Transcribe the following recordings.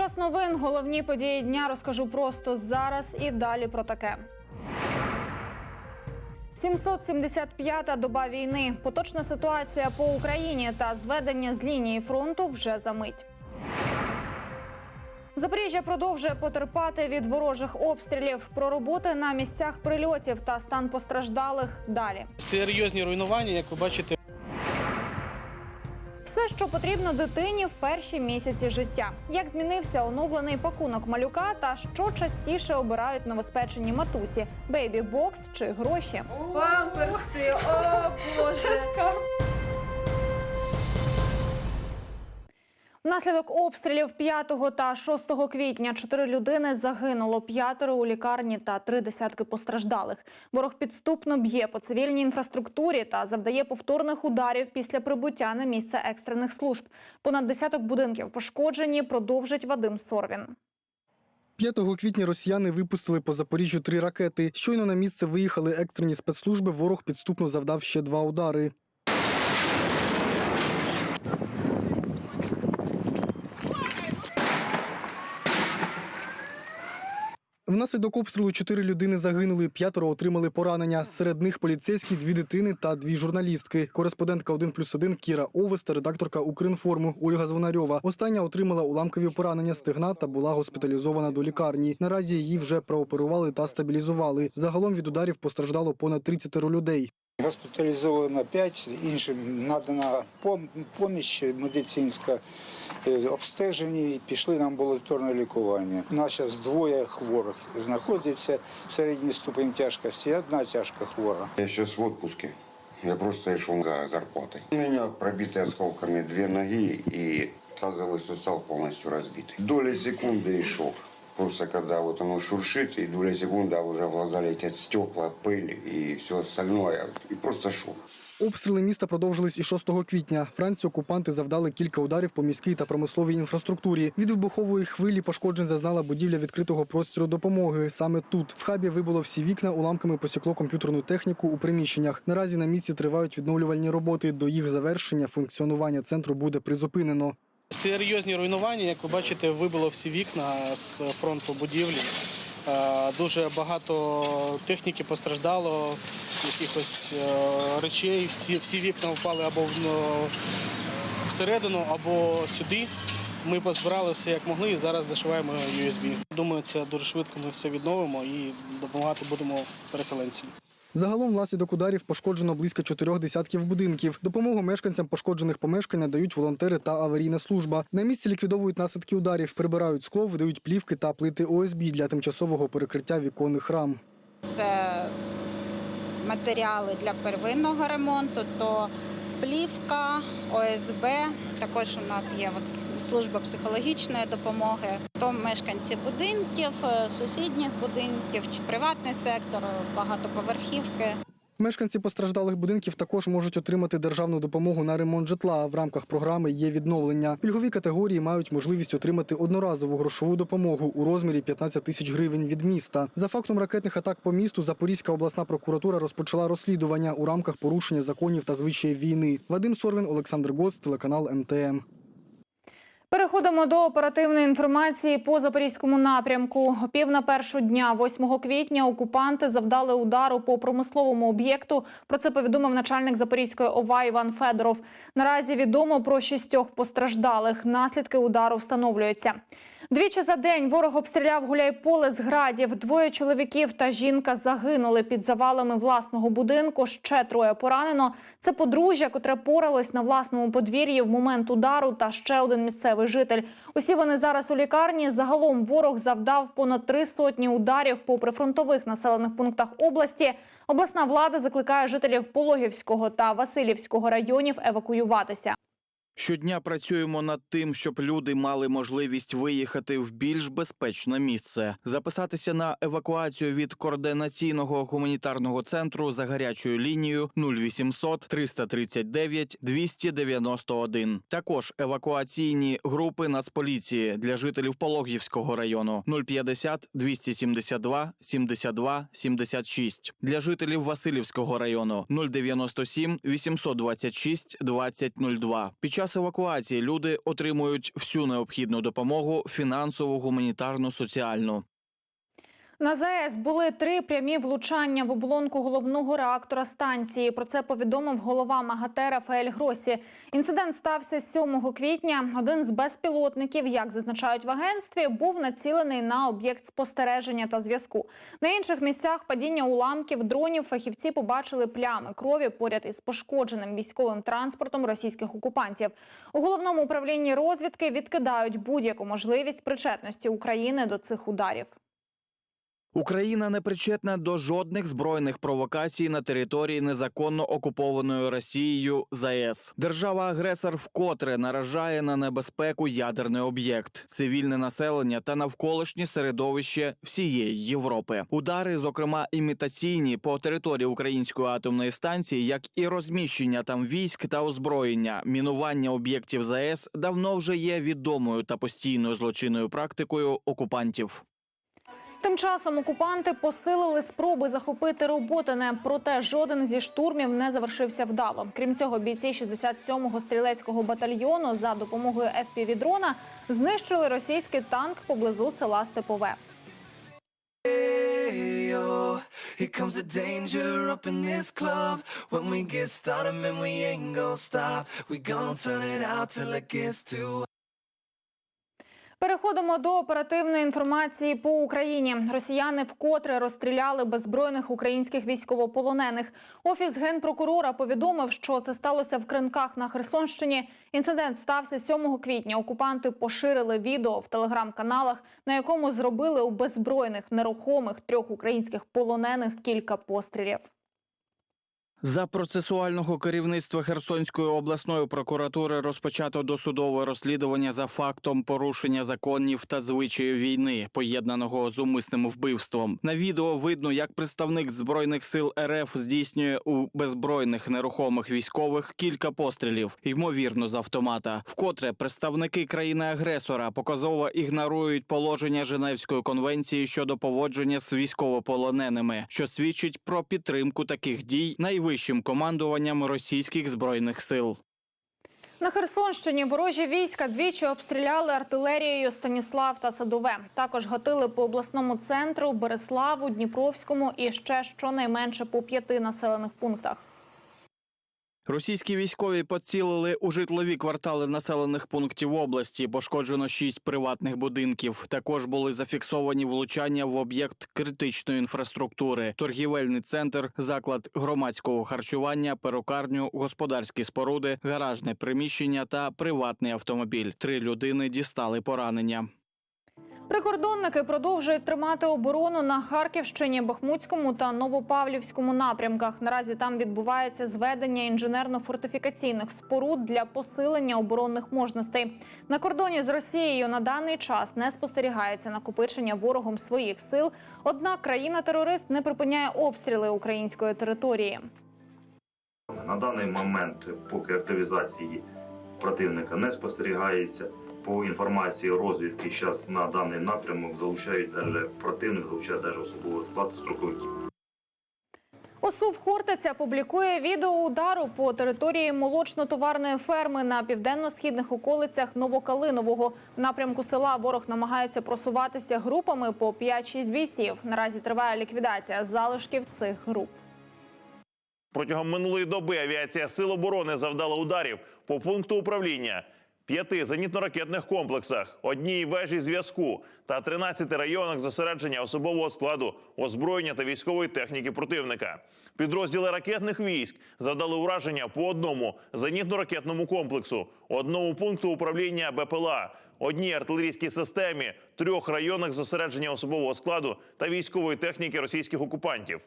Час новин. Головні події дня розкажу просто зараз і далі про таке. 775-та доба війни. Поточна ситуація по Україні та зведення з лінії фронту вже за мить. Запоріжжя продовжує потерпати від ворожих обстрілів. Про роботи на місцях прильотів та стан постраждалих далі. Серйозні руйнування, як ви бачите, Все, що потрібно дитині в перші місяці життя. Як змінився оновлений пакунок малюка та що частіше обирають новоспечені матусі: бейбі-бокс чи гроші. Памперси, о боже. Внаслідок обстрілів 5 та 6 квітня чотири людини загинуло, п'ятеро у лікарні та три десятки постраждалих. Ворог підступно б'є по цивільній інфраструктурі та завдає повторних ударів після прибуття на місце екстрених служб. Понад десяток будинків пошкоджені. Продовжить Вадим Сорвін. 5 квітня росіяни випустили по Запоріжжю три ракети. Щойно на місце виїхали екстрені спецслужби. Ворог підступно завдав ще два удари. Внаслідок обстрілу чотири людини загинули, п'ятеро отримали поранення. Серед них поліцейські, дві дитини та дві журналістки. Кореспондентка 1 плюс 1 Кіра Овес та редакторка Укрінформу Ольга Звонарьова. Остання отримала уламкові поранення стегна та була госпіталізована до лікарні. Наразі її вже прооперували та стабілізували. Загалом від ударів постраждало понад 30 людей. Госпіталізовано 5, іншим надана пом- поміч медицинська, е, обстежені і пішли на амбулаторне лікування. У нас зараз двоє хворих знаходиться, середній ступень тяжкості, і одна тяжка хвора. Я сейчас в отпуске. Я просто шел за зарплатой. У меня пробиты осколками две ноги и тазовый сустав полностью разбитый. Доля секунды и шок. Просто когда вот оно шуршит, и доля секунды, а уже в глаза летят стекла, пыль и все остальное. И просто шок. Обстріли міста продовжились і 6 квітня. Вранці окупанти завдали кілька ударів по міській та промисловій інфраструктурі. Від вибухової хвилі пошкоджень зазнала будівля відкритого простору допомоги. Саме тут в хабі вибило всі вікна, уламками посікло комп'ютерну техніку у приміщеннях. Наразі на місці тривають відновлювальні роботи. До їх завершення функціонування центру буде призупинено. Серйозні руйнування, як ви бачите, вибило всі вікна з фронту будівлі. Е, Дуже багато техніки постраждало, якихось е, речей. Всі, всі вікна впали або ну, всередину, або сюди. Ми позбирали все як могли і зараз зашиваємо USB. Думаю, це дуже швидко ми все відновимо і допомагати будемо переселенцям. Загалом внаслідок ударів пошкоджено близько чотирьох десятків будинків. Допомогу мешканцям пошкоджених помешкань надають волонтери та аварійна служба. На місці ліквідовують наслідки ударів, прибирають скло, видають плівки та плити ОСБ для тимчасового перекриття віконних рам. це матеріали для первинного ремонту, то плівка, ОСБ. Також у нас є от служба психологічної допомоги. То мешканці будинків, е, сусідніх будинків чи приватний сектор, багатоповерхівки. Мешканці постраждалих будинків також можуть отримати державну допомогу на ремонт житла. В рамках програми є відновлення. Пільгові категорії мають можливість отримати одноразову грошову допомогу у розмірі 15 тисяч гривень від міста. За фактом ракетних атак по місту Запорізька обласна прокуратура розпочала розслідування у рамках порушення законів та звичаїв війни. Вадим Сорвін, Олександр Гоц, телеканал МТМ. Переходимо до оперативної інформації по запорізькому напрямку. Пів на першу дня, 8 квітня, окупанти завдали удару по промисловому об'єкту. Про це повідомив начальник Запорізької ОВА Іван Федоров. Наразі відомо про шістьох постраждалих. Наслідки удару встановлюються. Двічі за день ворог обстріляв гуляйполе з градів. Двоє чоловіків та жінка загинули під завалами власного будинку. Ще троє поранено. Це подружжя, котре поралось на власному подвір'ї в момент удару, та ще один місцевий житель. Усі вони зараз у лікарні. Загалом ворог завдав понад три сотні ударів по прифронтових населених пунктах області. Обласна влада закликає жителів Пологівського та Васильівського районів евакуюватися. Щодня працюємо над тим, щоб люди мали можливість виїхати в більш безпечне місце, записатися на евакуацію від координаційного гуманітарного центру за гарячою лінією 0800 339 291. Також евакуаційні групи Нацполіції для жителів Пологівського району 050 272 72 76. Для жителів Васильівського району 097 826 2002. Під час час евакуації люди отримують всю необхідну допомогу фінансову, гуманітарну, соціальну. На ЗАЕС були три прямі влучання в облонку головного реактора станції. Про це повідомив голова МАГАТЕ Рафаель Гросі. Інцидент стався 7 квітня. Один з безпілотників, як зазначають в агентстві, був націлений на об'єкт спостереження та зв'язку. На інших місцях падіння уламків дронів фахівці побачили плями крові поряд із пошкодженим військовим транспортом російських окупантів. У головному управлінні розвідки відкидають будь-яку можливість причетності України до цих ударів. Україна не причетна до жодних збройних провокацій на території незаконно окупованої Росією ЗАЕС. Держава-агресор вкотре наражає на небезпеку ядерний об'єкт, цивільне населення та навколишнє середовище всієї Європи. Удари, зокрема імітаційні по території української атомної станції, як і розміщення там військ та озброєння, мінування об'єктів ЗАЕС давно вже є відомою та постійною злочинною практикою окупантів. Тим часом окупанти посилили спроби захопити Роботине, проте жоден зі штурмів не завершився вдало. Крім цього, бійці 67-го стрілецького батальйону за допомогою FPV-дрона знищили російський танк поблизу села Степове. Here comes the danger up in this club. When we get started, man, we ain't gonna stop. We gonna turn it out till it gets too Переходимо до оперативної інформації по Україні. Росіяни вкотре розстріляли беззбройних українських військовополонених. Офіс генпрокурора повідомив, що це сталося в Кринках на Херсонщині. Інцидент стався 7 квітня. Окупанти поширили відео в телеграм-каналах, на якому зробили у беззбройних нерухомих трьох українських полонених кілька пострілів. За процесуального керівництва Херсонської обласної прокуратури розпочато досудове розслідування за фактом порушення законів та звичаїв війни, поєднаного з умисним вбивством. На відео видно, як представник збройних сил РФ здійснює у беззбройних нерухомих військових кілька пострілів, ймовірно, з автомата. Вкотре представники країни-агресора показово ігнорують положення Женевської конвенції щодо поводження з військовополоненими, що свідчить про підтримку таких дій найвищим командуванням російських збройних сил. На Херсонщині ворожі війська двічі обстріляли артилерією Станіслав та Садове. Також гатили по обласному центру, Береславу, Дніпровському і ще щонайменше по п'яти населених пунктах. Російські військові поцілили у житлові квартали населених пунктів області. Пошкоджено шість приватних будинків. Також були зафіксовані влучання в об'єкт критичної інфраструктури: торгівельний центр, заклад громадського харчування, перукарню, господарські споруди, гаражне приміщення та приватний автомобіль. Три людини дістали поранення. Прикордонники продовжують тримати оборону на Харківщині, Бахмутському та Новопавлівському напрямках. Наразі там відбувається зведення інженерно-фортифікаційних споруд для посилення оборонних можностей. На кордоні з Росією на даний час не спостерігається накопичення ворогом своїх сил. Однак країна-терорист не припиняє обстріли української території. На даний момент, поки активізації противника не спостерігається, по інформації розвідки, зараз на даний напрямок залучають даже противник, залучає даже особовий склад строковиків. ОСУВ Хортиця публікує відео удару по території молочно-товарної ферми на південно-східних околицях Новокалинового. В напрямку села ворог намагається просуватися групами по 5-6 бійців. Наразі триває ліквідація залишків цих груп. Протягом минулої доби авіація Сил оборони завдала ударів по пункту управління, п'яти зенітно-ракетних комплексах, одній вежі зв'язку та 13 районах зосередження особового складу, озброєння та військової техніки противника. Підрозділи ракетних військ завдали ураження по одному зенітно-ракетному комплексу, одному пункту управління БПЛА, одній артилерійській системі, трьох районах зосередження особового складу та військової техніки російських окупантів.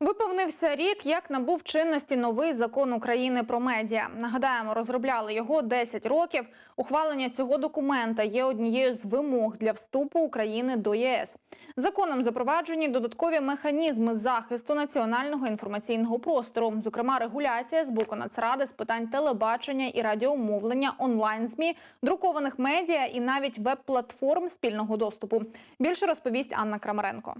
Виповнився рік, як набув чинності новий закон України про медіа. Нагадаємо, розробляли його 10 років. Ухвалення цього документа є однією з вимог для вступу України до ЄС. Законом запроваджені додаткові механізми захисту національного інформаційного простору, зокрема регуляція з боку Нацради з питань телебачення і радіомовлення, онлайн змі, друкованих медіа і навіть веб-платформ спільного доступу. Більше розповість Анна Крамаренко.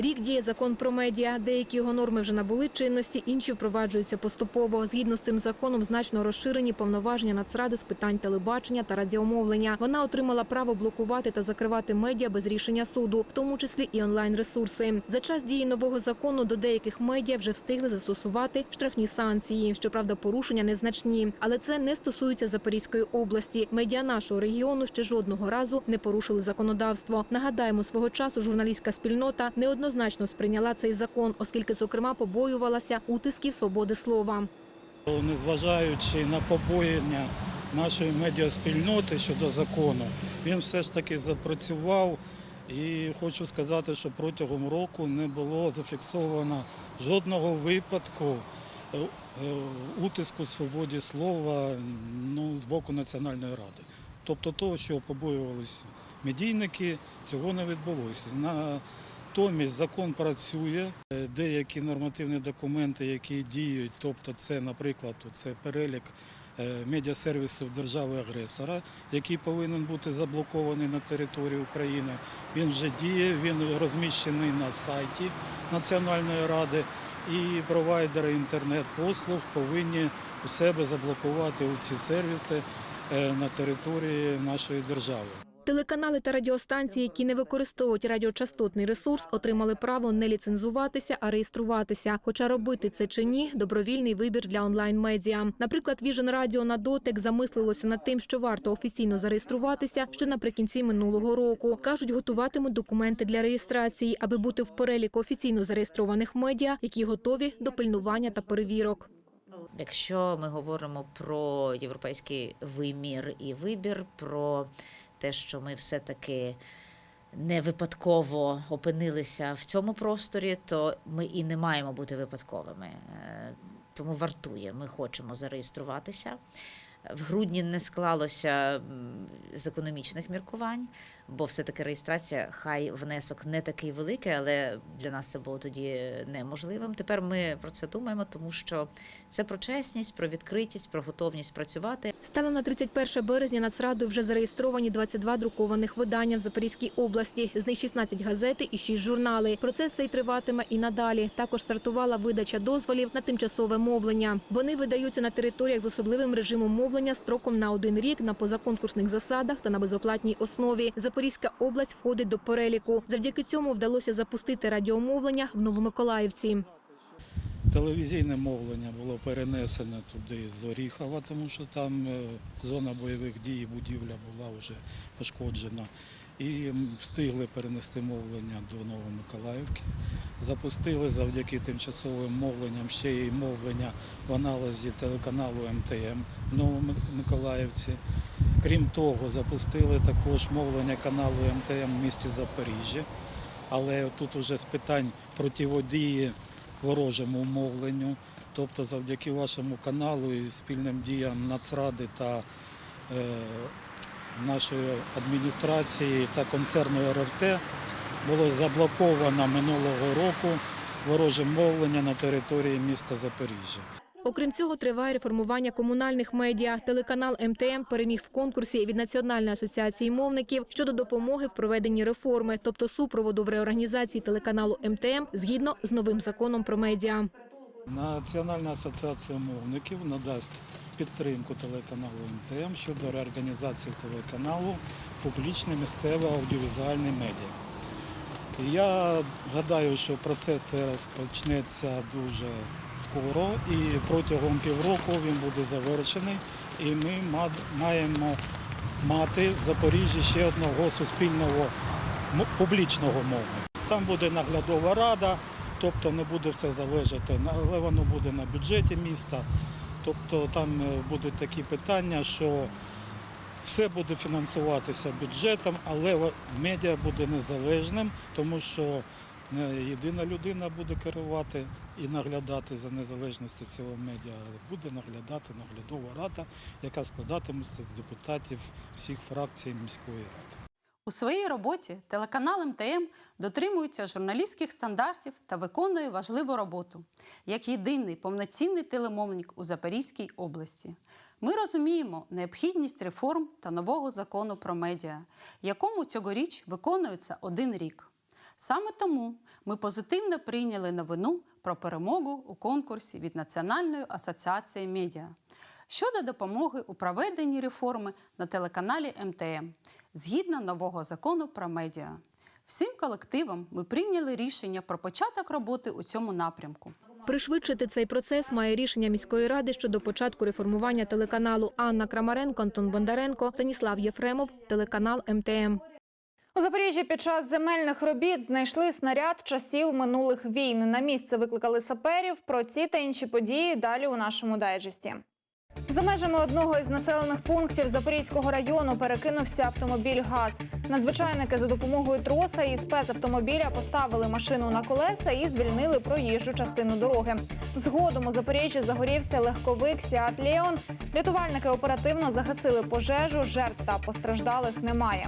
Рік діє закон про медіа. Деякі його норми вже набули чинності, інші впроваджуються поступово. Згідно з цим законом, значно розширені повноваження Нацради з питань телебачення та радіомовлення. Вона отримала право блокувати та закривати медіа без рішення суду, в тому числі і онлайн-ресурси. За час дії нового закону до деяких медіа вже встигли застосувати штрафні санкції. Щоправда, порушення незначні, але це не стосується Запорізької області. Медіа нашого регіону ще жодного разу не порушили законодавство. Нагадаємо, свого часу журналістська спільнота неоднозначно сприйняла цей закон, оскільки, зокрема, побоювалася утисків свободи слова. Незважаючи на побоєння нашої медіаспільноти щодо закону, він все ж таки запрацював. І хочу сказати, що протягом року не було зафіксовано жодного випадку е, е, утиску свободі слова ну, з боку Національної ради. Тобто того, що побоювалися медійники, цього не відбулося. Натомість закон працює, Е, деякі нормативні документи, які діють, тобто це, наприклад, це перелік е, медіасервісів держави-агресора, який повинен бути заблокований на території України. Він вже діє, він розміщений на сайті Національної ради, і провайдери інтернет-послуг повинні у себе заблокувати ці сервіси е, на території нашої держави. Телеканали та радіостанції, які не використовують радіочастотний ресурс, отримали право не ліцензуватися, а реєструватися. Хоча робити це чи ні добровільний вибір для онлайн-медіа. Наприклад, Vision Radio на дотик замислилося над тим, що варто офіційно зареєструватися ще наприкінці минулого року. кажуть, готуватимуть документи для реєстрації, аби бути в переліку офіційно зареєстрованих медіа, які готові до пильнування та перевірок. Якщо ми говоримо про європейський вимір і вибір, про те, що ми все-таки не випадково опинилися в цьому просторі, то ми і не маємо бути випадковими. Е, Тому вартує, ми хочемо зареєструватися. В грудні не склалося з економічних міркувань, бо все-таки реєстрація, хай внесок не такий великий, але для нас це було тоді неможливим. Тепер ми про це думаємо, тому що це про чесність, про відкритість, про готовність працювати. Станом на 31 березня Нацрадою вже зареєстровані 22 друкованих видання в Запорізькій області. З них 16 газети і 6 журнали. Процес цей триватиме і надалі. Також стартувала видача дозволів на тимчасове мовлення. Вони видаються на територіях з особливим режимом мовлення строком на один рік на позаконкурсних засадах та на безоплатній основі. Запорізька область входить до переліку. Завдяки цьому вдалося запустити радіомовлення в Новомиколаївці. Телевізійне мовлення було перенесено туди з Оріхова, тому що там е, зона бойових дій, будівля була вже пошкоджена. І встигли перенести мовлення до Новомиколаївки. Запустили завдяки тимчасовим мовленням ще й мовлення в аналізі телеканалу МТМ в Новомиколаївці. Крім того, запустили також мовлення каналу МТМ в місті Запоріжжя. Але тут уже з питань противодії ворожому мовленню. Тобто завдяки вашому каналу і спільним діям Нацради та е, нашої адміністрації та концерну РРТ було заблоковано минулого року вороже мовлення на території міста Запоріжжя. Окрім цього, триває реформування комунальних медіа. Телеканал МТМ переміг в конкурсі від Національної асоціації мовників щодо допомоги в проведенні реформи, тобто супроводу в реорганізації телеканалу МТМ згідно з новим законом про медіа. Національна асоціація мовників надасть підтримку телеканалу МТМ щодо реорганізації телеканалу публічне місцеве аудіовізуальне медіа. Я гадаю, що процес цей розпочнеться дуже скоро і протягом півроку він буде завершений. І ми маємо мати в Запоріжжі ще одного суспільного публічного мовника. Там буде наглядова рада, тобто не буде все залежати, але воно буде на бюджеті міста. Тобто там е, будуть такі питання, що все буде фінансуватися бюджетом, але медіа буде незалежним, тому що не єдина людина буде керувати і наглядати за незалежністю цього медіа, а буде наглядати наглядова рада, яка складатиметься з депутатів всіх фракцій міської ради. У своїй роботі телеканал МТМ дотримується журналістських стандартів та виконує важливу роботу як єдиний повноцінний телемовник у Запорізькій області. Ми розуміємо необхідність реформ та нового закону про медіа, якому цьогоріч виконується один рік. Саме тому ми позитивно прийняли новину про перемогу у конкурсі від Національної асоціації медіа щодо допомоги у проведенні реформи на телеканалі МТМ згідно нового закону про медіа. Всім колективам ми прийняли рішення про початок роботи у цьому напрямку. Пришвидшити цей процес має рішення міської ради щодо початку реформування телеканалу Анна Крамаренко, Антон Бондаренко, Станіслав Єфремов, телеканал МТМ. У Запоріжжі під час земельних робіт знайшли снаряд часів минулих війн. На місце викликали саперів. Про ці та інші події далі у нашому дайджесті. За межами одного із населених пунктів Запорізького району перекинувся автомобіль ГАЗ. Надзвичайники за допомогою троса і спецавтомобіля поставили машину на колеса і звільнили проїжджу частину дороги. Згодом у Запоріжжі загорівся легковик Сіат Леон. Рятувальники оперативно загасили пожежу. Жертв та постраждалих немає.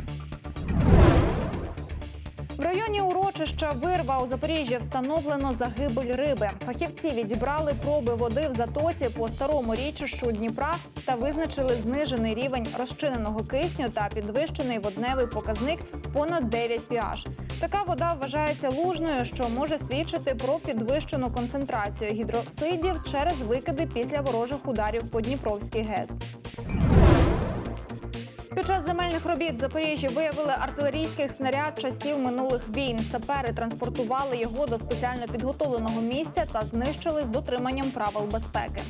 В районі урочища Вирва у Запоріжжі встановлено загибель риби. Фахівці відібрали проби води в затоці по старому річищу Дніпра та визначили знижений рівень розчиненого кисню та підвищений водневий показник понад 9 pH. Така вода вважається лужною, що може свідчити про підвищену концентрацію гідроксидів через викиди після ворожих ударів по Дніпровській ГЕС. Під час земельних робіт в Запоріжжі виявили артилерійський снаряд часів минулих війн. Сапери транспортували його до спеціально підготовленого місця та знищили з дотриманням правил безпеки.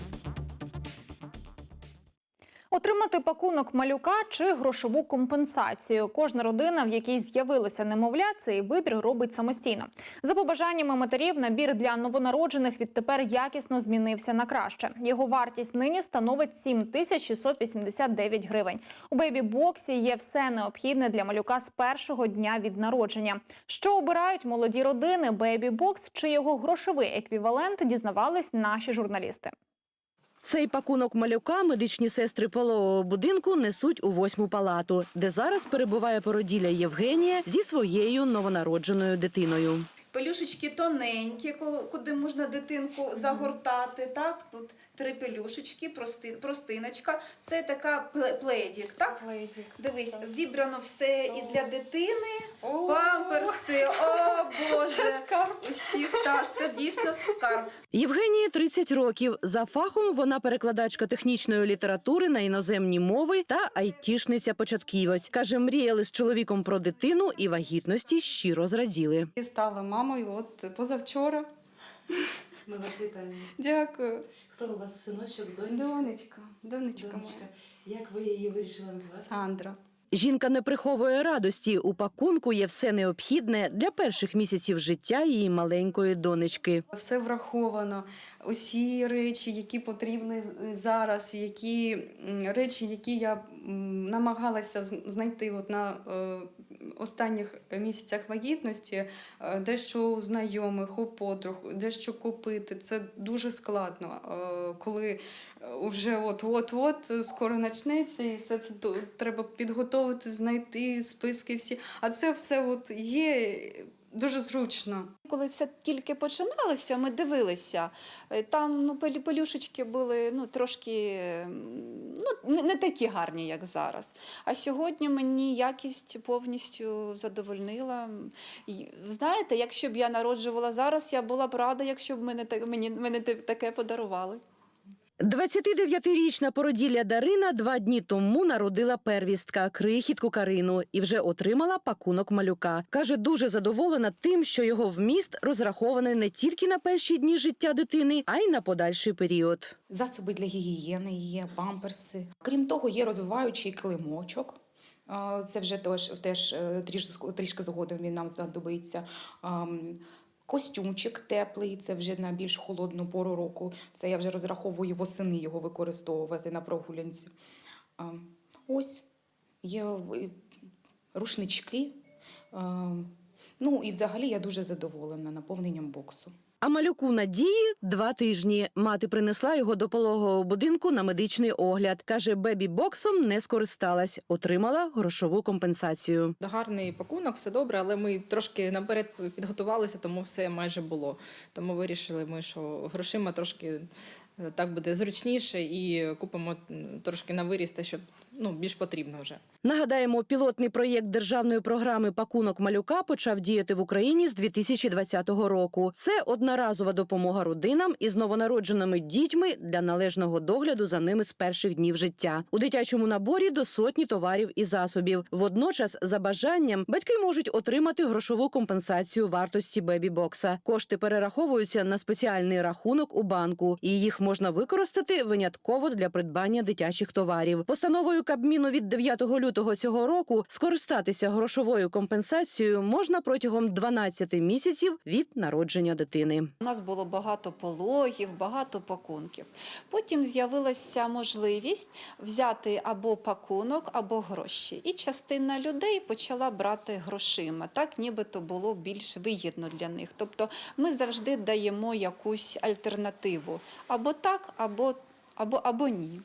Отримати пакунок малюка чи грошову компенсацію. Кожна родина, в якій з'явилося немовля, цей вибір робить самостійно. За побажаннями матерів, набір для новонароджених відтепер якісно змінився на краще. Його вартість нині становить 7689 гривень. У бейбі-боксі є все необхідне для малюка з першого дня від народження. Що обирають молоді родини, бейбі-бокс чи його грошовий еквівалент, дізнавались наші журналісти. Цей пакунок малюка медичні сестри пологового будинку несуть у восьму палату, де зараз перебуває породілля Євгенія зі своєю новонародженою дитиною. Пелюшечки тоненькі, куди можна дитинку загортати. Так, тут три пелюшечки, прости, простиночка. Це така пле- пледік, так? Дивись, зібрано все і для дитини. Памперси, о Боже, скарб. усіх так, це дійсно скарб. Євгенії 30 років. За фахом вона перекладачка технічної літератури на іноземні мови та айтішниця початківець. Каже, мріяли з чоловіком про дитину і вагітності щиро зраділи. І стала мамою от позавчора. Ми вас вітаємо. Дякую. Хто у вас синочок, донечка? Донечка, донечка моя. Як ви її вирішили назвати? Сандра. Жінка не приховує радості. У пакунку є все необхідне для перших місяців життя її маленької донечки. Все враховано. Усі речі, які потрібні зараз, які речі, які я намагалася знайти от на е, останніх місяцях вагітності, е, дещо у знайомих, у подруг, дещо купити. Це дуже складно, е, коли вже от от от скоро почнеться, і все це треба підготовити, знайти списки всі. А це все от є дуже зручно. Коли це тільки починалося, ми дивилися. Е, Там ну, пелю- пелюшечки були ну, трошки ну, не, такі гарні, як зараз. А сьогодні мені якість повністю задовольнила. Знаєте, якщо б я народжувала зараз, я була б рада, якщо б мене, мені, мене таке подарували. 29-річна породілля Дарина два дні тому народила первістка крихітку Карину і вже отримала пакунок малюка. Каже, дуже задоволена тим, що його вміст розрахований не тільки на перші дні життя дитини, а й на подальший період. Засоби для гігієни є, памперси. Крім того, є розвиваючий килимочок. Це вже теж, теж е, трішки, трішки згодом він нам знадобиться. Костюмчик теплий, це вже на більш холодну пору року. Це я вже розраховую восени його використовувати на прогулянці. Ось є рушнички. Ну і взагалі я дуже задоволена наповненням боксу. А малюку Надії два тижні. Мати принесла його до пологового будинку на медичний огляд. Каже, бебі-боксом не скористалась, отримала грошову компенсацію. Гарний пакунок, все добре, але ми трошки наперед підготувалися, тому все майже було. Тому вирішили ми, що грошима трошки е, так буде зручніше і купимо трошки на виріст, щоб ну, більш потрібно вже. Нагадаємо, пілотний проєкт державної програми Пакунок малюка почав діяти в Україні з 2020 року. Це одноразова допомога родинам із новонародженими дітьми для належного догляду за ними з перших днів життя. У дитячому наборі до сотні товарів і засобів. Водночас, за бажанням, батьки можуть отримати грошову компенсацію вартості бебі-бокса. Кошти перераховуються на спеціальний рахунок у банку, і їх можна використати винятково для придбання дитячих товарів. Постановою Кабміну від 9 лютого цього року скористатися грошовою компенсацією можна протягом 12 місяців від народження дитини. У нас було багато пологів, багато пакунків. Потім з'явилася можливість взяти або пакунок, або гроші. І частина людей почала брати грошима. Так нібито було більш вигідно для них. Тобто ми завжди даємо якусь альтернативу або так, або, або, або ні.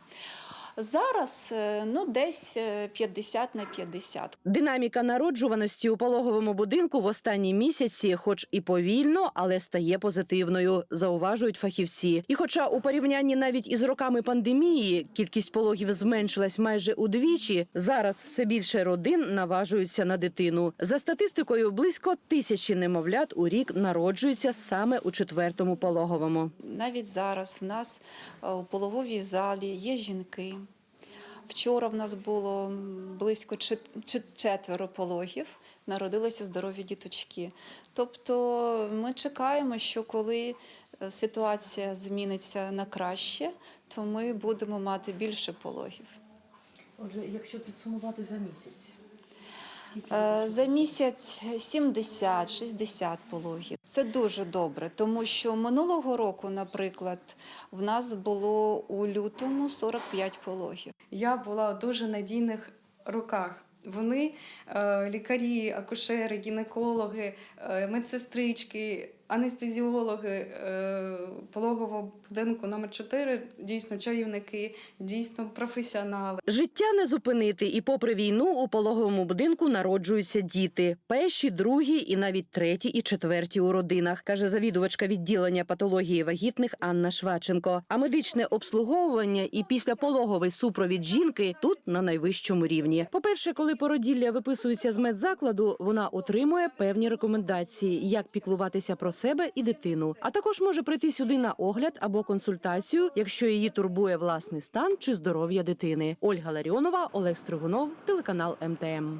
Зараз е, ну, десь е, 50 на 50. Динаміка народжуваності у пологовому будинку в останні місяці, хоч і повільно, але стає позитивною, зауважують фахівці. І, хоча у порівнянні навіть із роками пандемії кількість пологів зменшилась майже удвічі, зараз все більше родин наважуються на дитину. За статистикою, близько тисячі немовлят у рік народжуються саме у четвертому пологовому. Навіть зараз в нас е, у пологовій залі є жінки. Вчора в нас було близько чет- чет- четверо пологів, народилися здорові діточки. Тобто ми чекаємо, що коли е, ситуація зміниться на краще, то ми будемо мати більше пологів. Отже, якщо підсумувати за місяць, За місяць 70-60 пологів. Це дуже добре, тому що минулого року, наприклад, в нас було у лютому 45 пологів. Я була у дуже надійних руках. Вони е, лікарі, акушери, гінекологи, е, медсестрички, анестезіологи е, пологового будинку номер 4 дійсно чарівники, дійсно професіонали. Життя не зупинити, і попри війну у пологовому будинку народжуються діти. Перші, другі і навіть треті і четверті у родинах, каже завідувачка відділення патології вагітних Анна Шваченко. А медичне обслуговування і післяпологовий супровід жінки тут на найвищому рівні. По-перше, коли породілля виписується з медзакладу, вона отримує певні рекомендації, як піклуватися про себе і дитину. А також може прийти сюди на огляд або консультацію, якщо її турбує власний стан чи здоров'я дитини. Ольга Ларіонова, Олег Стригунов, телеканал МТМ.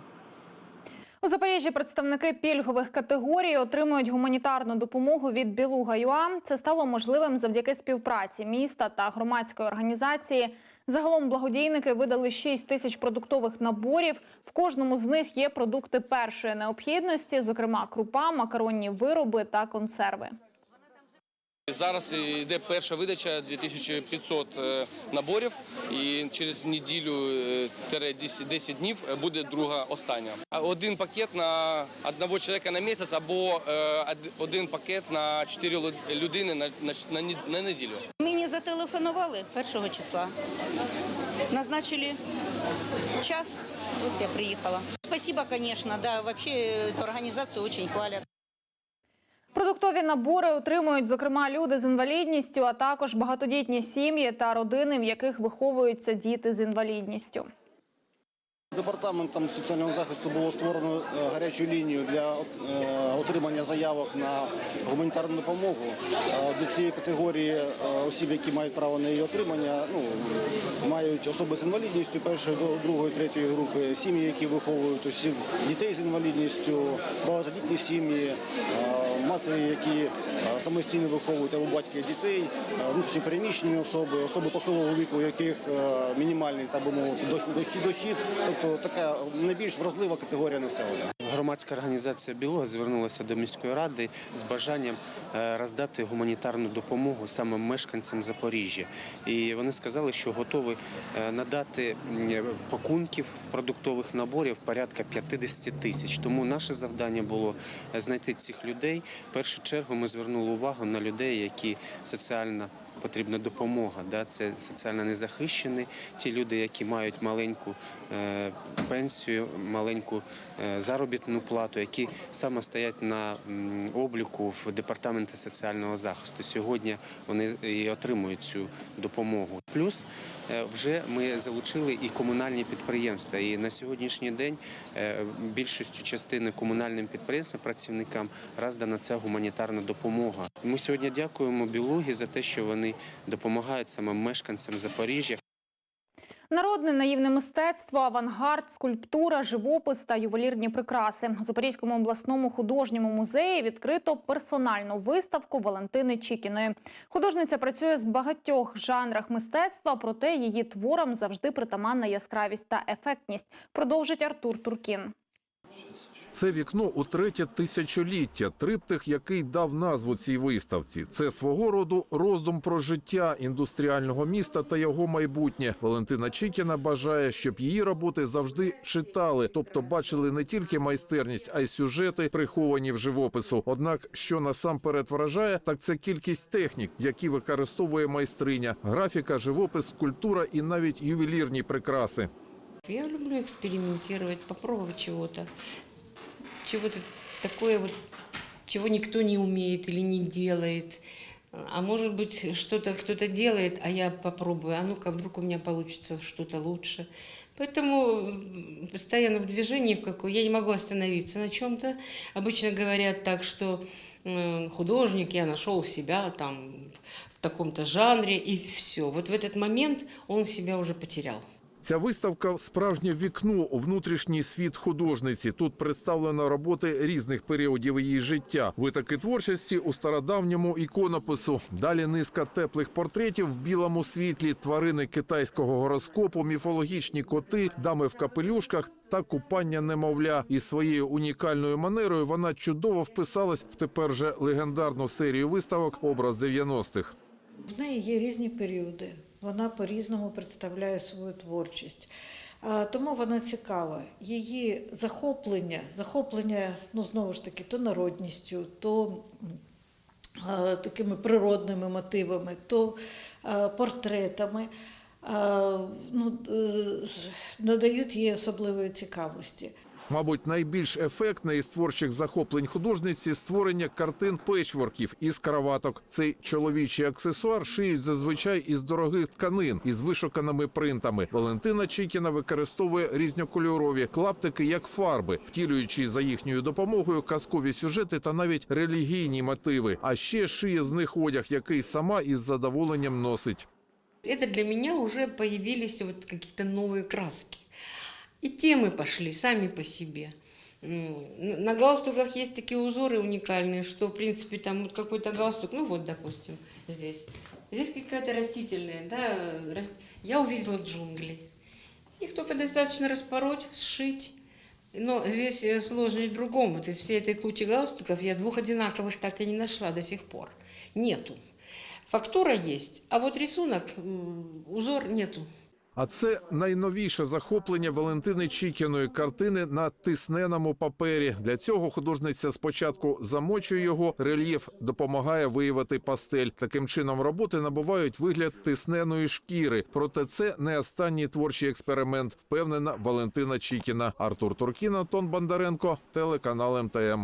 У Запоріжжі представники пільгових категорій отримують гуманітарну допомогу від Білуга ЮА. Це стало можливим завдяки співпраці міста та громадської організації. Загалом благодійники видали 6 тисяч продуктових наборів. В кожному з них є продукти першої необхідності, зокрема крупа, макаронні вироби та консерви. Зараз йде перша видача 2500 е, наборів, і через неділю е, 10 10 днів е, буде друга остання. Один пакет на одного чоловіка на місяць або е, один пакет на 4 людини на, неділю. Мені зателефонували 1 числа. Назначили час, вот я приехала. Спасибо, конечно, да, вообще эту организацию очень хвалят. Продуктові набори отримують, зокрема, люди з інвалідністю, а також багатодітні сім'ї та родини, в яких виховуються діти з інвалідністю. Департаментом соціального захисту було створено е, гарячу лінію для е, отримання заявок на гуманітарну допомогу. Е, До цієї категорії осіб, які мають право на її отримання, ну мають особи з інвалідністю першої, другої, третьої групи, сім'ї, які виховують осіб, дітей з інвалідністю, багатодітні сім'ї, матері, які самостійно виховують або батьки дітей, внутрішньо переміщені особи, особи похилого віку, у яких мінімальний так би мовити дохід, дохід. Тобто така найбільш вразлива категорія населення. Громадська організація Білога звернулася до міської ради з бажанням е, роздати гуманітарну допомогу саме мешканцям Запоріжжя. І вони сказали, що готові е, надати пакунків продуктових наборів порядка 50 тисяч. Тому наше завдання було е, знайти цих людей. В першу чергу ми звернули увагу на людей, які соціально потрібна допомога. Да? Це соціально незахищені, ті люди, які мають маленьку е, пенсію, маленьку заробітну плату, які саме стоять на обліку в департаменті соціального захисту. Сьогодні вони і отримують цю допомогу. Плюс е, вже ми залучили і комунальні підприємства. І на сьогоднішній день е, більшістю частини комунальним підприємствам, працівникам роздана ця гуманітарна допомога. Ми сьогодні дякуємо Білугі за те, що вони допомагають саме мешканцям Запоріжжя. Народне наївне мистецтво, авангард, скульптура, живопис та ювелірні прикраси. У Запорізькому обласному художньому музеї відкрито персональну виставку Валентини Чікіної. Художниця працює з багатьох жанрах мистецтва, проте її творам завжди притаманна яскравість та ефектність. Продовжить Артур Туркін. Це вікно у третє тисячоліття, триптих, який дав назву цій виставці. Це свого роду роздум про життя індустріального міста та його майбутнє. Валентина Чікіна бажає, щоб її роботи завжди читали, тобто бачили не тільки майстерність, а й сюжети, приховані в живопису. Однак, що насамперед вражає, так це кількість технік, які використовує майстриня: графіка, живопис, скульптура і навіть ювелірні прикраси. Я люблю экспериментировать, попробовать чего-то. Чего-то такое вот, чего никто не умеет или не делает. А может быть, что-то кто-то делает, а я попробую. А ну-ка, вдруг у меня получится что-то лучше. Поэтому постоянно в движении в какой я не могу остановиться на чем-то. Обычно говорят так, что м, художник, я нашел себя там в таком-то жанре, и все. Вот в этот момент он себя уже потерял. Ця виставка справжнє вікно у внутрішній світ художниці. Тут представлено роботи різних періодів її життя, витоки творчості у стародавньому іконопису. Далі низка теплих портретів в білому світлі, тварини китайського гороскопу, міфологічні коти, дами в капелюшках та купання немовля. І своєю унікальною манерою вона чудово вписалась в тепер же легендарну серію виставок Образ 90-х. В неї є різні періоди. Вона по-різному представляє свою творчість. Тому вона цікава. Її захоплення, захоплення, ну знову ж таки, то народністю, то такими природними мотивами, то портретами. Ну, е, надають їй особливої цікавості. Мабуть, найбільш ефектне із творчих захоплень художниці створення картин печворків із краваток. Цей чоловічий аксесуар шиють зазвичай із дорогих тканин із вишуканими принтами. Валентина Чікіна використовує різнокольорові клаптики як фарби, втілюючи за їхньою допомогою казкові сюжети та навіть релігійні мотиви. А ще шиє з них одяг, який сама із задоволенням носить. Это для меня уже появились вот новые краски. И темы пошли сами по себе. На галстуках есть такие узоры уникальные, что, в принципе, там какой-то галстук, ну вот, допустим, здесь. Здесь какая-то растительная, да, рас- я увидела джунгли. Их только достаточно распороть, сшить. Но здесь э, сложность в другом. Вот из всей этой кучи галстуков я двух одинаковых так и не нашла до сих пор. Нету. Фактура есть, а вот рисунок, узор нету. А це найновіше захоплення Валентини Чікіної картини на тисненому папері. Для цього художниця спочатку замочує його, рельєф допомагає виявити пастель. Таким чином роботи набувають вигляд тисненої шкіри. Проте це не останній творчий експеримент, впевнена Валентина Чікіна. Артур Туркін, Антон Бондаренко, телеканал МТМ.